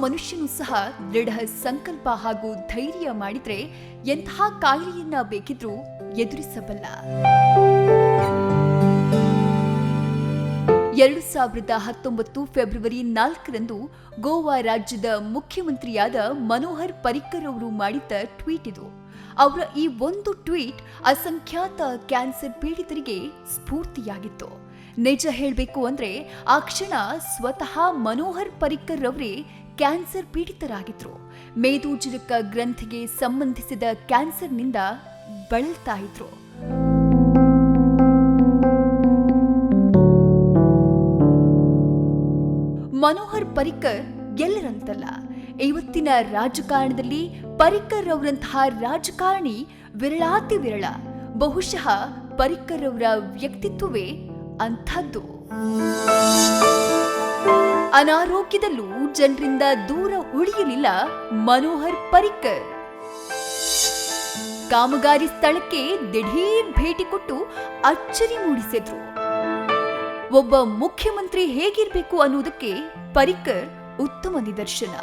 ಮನುಷ್ಯನು ಸಹ ದೃಢ ಸಂಕಲ್ಪ ಹಾಗೂ ಧೈರ್ಯ ಮಾಡಿದ್ರೆ ಎಂತಹ ಕಾಯಿಲೆಯನ್ನ ಬೇಕಿದ್ರೂ ಎದುರಿಸಬಲ್ಲ. ಎರಡು ಸಾವಿರದ ಹತ್ತೊಂಬತ್ತು ಫೆಬ್ರವರಿ ನಾಲ್ಕರಂದು ಗೋವಾ ರಾಜ್ಯದ ಮುಖ್ಯಮಂತ್ರಿಯಾದ ಮನೋಹರ್ ಪರಿಕ್ಕರ್ ಅವರು ಮಾಡಿದ್ದ ಟ್ವೀಟ್ ಇದು. ಅವರ ಈ ಒಂದು ಟ್ವೀಟ್ ಅಸಂಖ್ಯಾತ ಕ್ಯಾನ್ಸರ್ ಪೀಡಿತರಿಗೆ ಸ್ಫೂರ್ತಿಯಾಗಿತ್ತು. ನಿಜ ಹೇಳಬೇಕು ಅಂದ್ರೆ ಆ ಕ್ಷಣ ಸ್ವತಃ ಮನೋಹರ್ ಪರಿಕ್ಕರ್ ಅವರೇ ಕ್ಯಾನ್ಸರ್ ಪೀಡಿತರಾಗಿದ್ರು. ಮೇದೋಜನಕ ಗ್ರಂಥಿಗೆ ಸಂಬಂಧಿಸಿದ ಕ್ಯಾನ್ಸರ್ನಿಂದ ಬಳಲ್ತಾ ಇದ್ರು ಮನೋಹರ್ ಪರಿಕ್ಕರ್ ಎಲ್ಲರಂತಲ್ಲ. ಇವತ್ತಿನ ರಾಜಕಾರಣದಲ್ಲಿ ಪರಿಕ್ಕರ್ ಅವರಂತಹ ರಾಜಕಾರಣಿ ವಿರಳಾತಿ ವಿರಳ. ಬಹುಶಃ ಪರಿಕ್ಕರ್ ಅವರ ವ್ಯಕ್ತಿತ್ವವೇ ಅಂಥದ್ದು. ಅನಾರೋಗ್ಯದಲ್ಲೂ ಜನರಿಂದ ದೂರ ಉಳಿಯಲಿಲ್ಲ ಮನೋಹರ್ ಪರಿಕ್ಕರ್ ಕಾಮಗಾರಿ ಸ್ಥಳಕ್ಕೆ ದಿಢೀರ್ ಭೇಟಿ ಕೊಟ್ಟು ಅಚ್ಚರಿ ಮೂಡಿಸಿದ್ರು. ಒಬ್ಬ ಮುಖ್ಯಮಂತ್ರಿ ಹೇಗಿರಬೇಕು ಅನ್ನೋದಕ್ಕೆ ಪರಿಕ್ಕರ್ ಉತ್ತಮ ನಿದರ್ಶನ.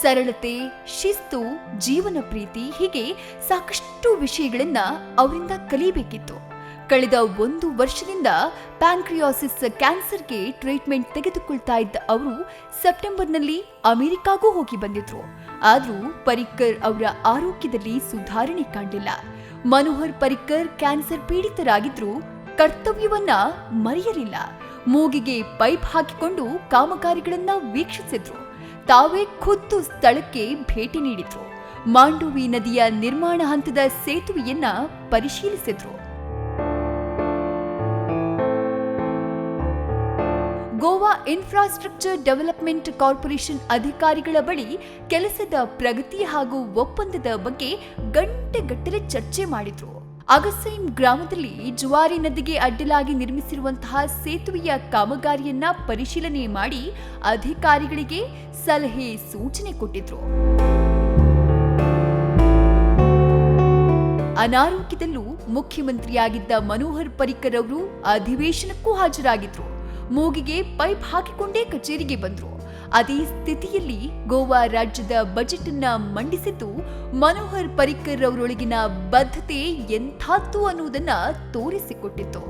ಸರಳತೆ, ಶಿಸ್ತು, ಜೀವನ ಪ್ರೀತಿ ಹೀಗೆ ಸಾಕಷ್ಟು ವಿಷಯಗಳನ್ನ ಅವರಿಂದ ಕಲಿಬೇಕಿತ್ತು. ಕಳೆದ ಒಂದು ವರ್ಷದಿಂದ ಪ್ಯಾಂಕ್ರಿಯಾಸಿಸ್ ಕ್ಯಾನ್ಸರ್ಗೆ ಟ್ರೀಟ್ಮೆಂಟ್ ತೆಗೆದುಕೊಳ್ತಾ ಇದ್ದ ಅವರು ಸೆಪ್ಟೆಂಬರ್ನಲ್ಲಿ ಅಮೆರಿಕಾಗೂ ಹೋಗಿ ಬಂದಿದ್ರು. ಆದರೂ ಪರಿಕ್ಕರ್ ಅವರ ಆರೋಗ್ಯದಲ್ಲಿ ಸುಧಾರಣೆ ಕಂಡಿಲ್ಲ. ಮನೋಹರ್ ಪರಿಕ್ಕರ್ ಕ್ಯಾನ್ಸರ್ ಪೀಡಿತರಾಗಿದ್ರು ಕರ್ತವ್ಯವನ್ನ ಮರೆಯಲಿಲ್ಲ. ಮೂಗಿಗೆ ಪೈಪ್ ಹಾಕಿಕೊಂಡು ಕಾಮಗಾರಿಗಳನ್ನ ವೀಕ್ಷಿಸಿದ್ರು. ತಾವೇ ಖುದ್ದು ಸ್ಥಳಕ್ಕೆ ಭೇಟಿ ನೀಡಿದ್ರು. ಮಾಂಡುವಿ ನದಿಯ ನಿರ್ಮಾಣ ಹಂತದ ಸೇತುವೆಯನ್ನ ಪರಿಶೀಲಿಸಿದ್ರು. ಗೋವಾ ಇನ್ಫ್ರಾಸ್ಟ್ರಕ್ಚರ್ ಡೆವಲಪ್ಮೆಂಟ್ ಕಾರ್ಪೊರೇಷನ್ ಅಧಿಕಾರಿಗಳ ಬಳಿ ಕೆಲಸದ ಪ್ರಗತಿ ಹಾಗೂ ಒಪ್ಪಂದದ ಬಗ್ಗೆ ಗಂಟೆಗಟ್ಟಲೆ ಚರ್ಚೆ ಮಾಡಿದ್ರು. ಅಗಸೈನ್ ಗ್ರಾಮದಲ್ಲಿ ಜುವಾರಿ ನದಿಗೆ ಅಡ್ಡಲಾಗಿ ನಿರ್ಮಿಸಿರುವಂತಹ ಸೇತುವೆಯ ಕಾಮಗಾರಿಯನ್ನ ಪರಿಶೀಲನೆ ಮಾಡಿ ಅಧಿಕಾರಿಗಳಿಗೆ ಸಲಹೆ ಸೂಚನೆ ಕೊಟ್ಟಿದ್ರು. ಅನಾರೋಗ್ಯದಲ್ಲೂ ಮುಖ್ಯಮಂತ್ರಿಯಾಗಿದ್ದ ಮನೋಹರ್ ಪರಿಕ್ಕರ್ ಅವರು ಅಧಿವೇಶನಕ್ಕೂ ಹಾಜರಾಗಿದ್ರು. ಮೂಗಿಗೆ ಪೈಪ್ ಹಾಕಿಕೊಂಡೇ ಕಚೇರಿಗೆ ಬಂದ್ರು. ಅದೇ ಸ್ಥಿತಿಯಲ್ಲಿ ಗೋವಾ ರಾಜ್ಯದ ಬಜೆಟ್ ಅನ್ನ ಮಂಡಿಸಿದ್ದು ಮನೋಹರ್ ಪರಿಕ್ಕರ್ ಅವರೊಳಗಿನ ಬದ್ಧತೆ ಎಂಥದ್ದು ಅನ್ನುವುದನ್ನ ತೋರಿಸಿಕೊಟ್ಟಿತ್ತು.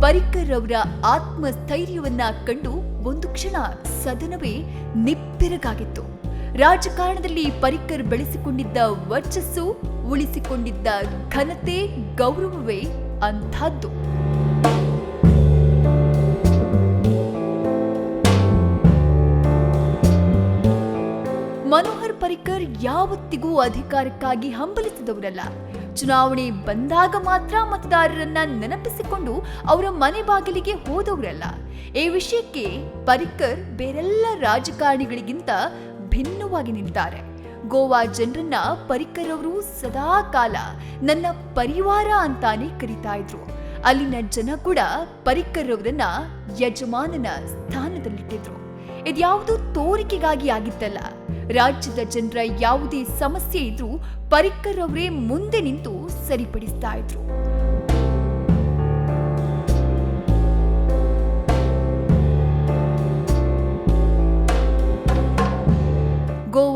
ಪರಿಕ್ಕರ್ ಅವರ ಆತ್ಮಸ್ಥೈರ್ಯವನ್ನ ಕಂಡು ಒಂದು ಕ್ಷಣ ಸದನವೇ ನಿಬ್ಬೆರಗಾಗಿತ್ತು ರಾಜಕಾರಣದಲ್ಲಿ ಪರಿಕ್ಕರ್ ಬೆಳೆಸಿಕೊಂಡಿದ್ದ ವರ್ಚಸ್ಸು, ಉಳಿಸಿಕೊಂಡಿದ್ದ ಘನತೆ, ಗೌರವವೇ ಅಂಥದ್ದು. ಮನೋಹರ್ ಪರಿಕರ್ ಯಾವತ್ತಿಗೂ ಅಧಿಕಾರಕ್ಕಾಗಿ ಹಂಬಲಿಸಿದವರಲ್ಲ. ಚುನಾವಣೆ ಬಂದಾಗ ಮಾತ್ರ ಮತದಾರರನ್ನ ನೆನಪಿಸಿಕೊಂಡು ಅವರ ಮನೆ ಬಾಗಿಲಿಗೆ ಹೋದವರಲ್ಲ. ಈ ವಿಷಯಕ್ಕೆ ಪರಿಕ್ಕರ್ ಬೇರೆಲ್ಲ ರಾಜಕಾರಣಿಗಳಿಗಿಂತ ಭಿನ್ನವಾಗಿ ನಿಂತಾರೆ ಗೋವಾ ಜನರನ್ನ ಪರಿಕ್ಕರ್ ಅವರು ಸದಾ ಕಾಲ ನನ್ನ ಪರಿವಾರ ಅಂತಾನೆ ಕರೀತಾ ಇದ್ರು. ಅಲ್ಲಿನ ಜನ ಕೂಡ ಪರಿಕ್ಕರ್ ಅವರನ್ನ ಯಜಮಾನನ ಸ್ಥಾನದಲ್ಲಿಟ್ಟಿದ್ರು. ಇದ್ಯಾವುದು ತೋರಿಕೆಗಾಗಿ ಆಗಿತ್ತಲ್ಲ. ರಾಜ್ಯದ ಜನರ ಯಾವುದೇ ಸಮಸ್ಯೆ ಇದ್ರೂ ಪರಿಕ್ಕರ್ ಅವರೇ ಮುಂದೆ ನಿಂತು ಸರಿಪಡಿಸ್ತಾ ಇದ್ರು.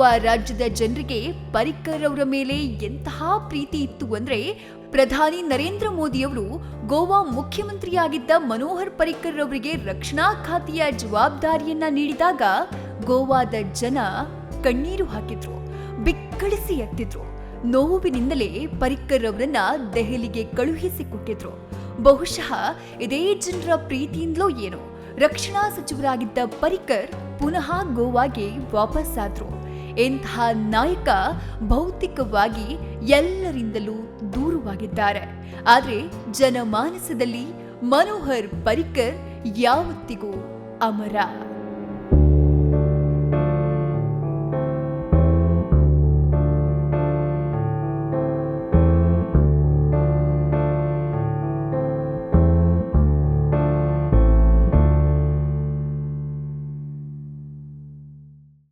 ರಾಜ್ಯದ ಜನರಿಗೆ ಪರಿಕ್ಕರ್ ಅವರ ಮೇಲೆ ಎಂತಹ ಪ್ರೀತಿ ಇತ್ತು ಅಂದ್ರೆ ಪ್ರಧಾನಿ ನರೇಂದ್ರ ಮೋದಿಯವರು ಗೋವಾ ಮುಖ್ಯಮಂತ್ರಿಯಾಗಿದ್ದ ಮನೋಹರ್ ಪರಿಕ್ಕರ್ ಅವರಿಗೆ ರಕ್ಷಣಾ ಖಾತೆಯ ಜವಾಬ್ದಾರಿಯನ್ನ ನೀಡಿದಾಗ ಗೋವಾದ ಜನ ಕಣ್ಣೀರು ಹಾಕಿದ್ರು, ಬಿಕ್ಕಳಿಸಿ ಎತ್ತಿದ್ರು. ನೋವಿನಿಂದಲೇ ಪರಿಕ್ಕರ್ ಅವರನ್ನ ದೆಹಲಿಗೆ ಕಳುಹಿಸಿಕೊಟ್ಟಿದ್ರು. ಬಹುಶಃ ಇದೇ ಜನರ ಪ್ರೀತಿಯಿಂದಲೋ ಏನೋ ರಕ್ಷಣಾ ಸಚಿವರಾಗಿದ್ದ ಪರಿಕ್ಕರ್ ಪುನಃ ಗೋವಾಗೆ ವಾಪಸ್ಸಾದ್ರು. ಇಂತಹ ನಾಯಕ ಭೌತಿಕವಾಗಿ ಎಲ್ಲರಿಂದಲೂ ದೂರವಾಗಿದ್ದಾರೆ. ಆದರೆ ಜನಮಾನಸದಲ್ಲಿ ಮನೋಹರ್ ಪರಿಕ್ಕರ್ ಯಾವತ್ತಿಗೂ ಅಮರ.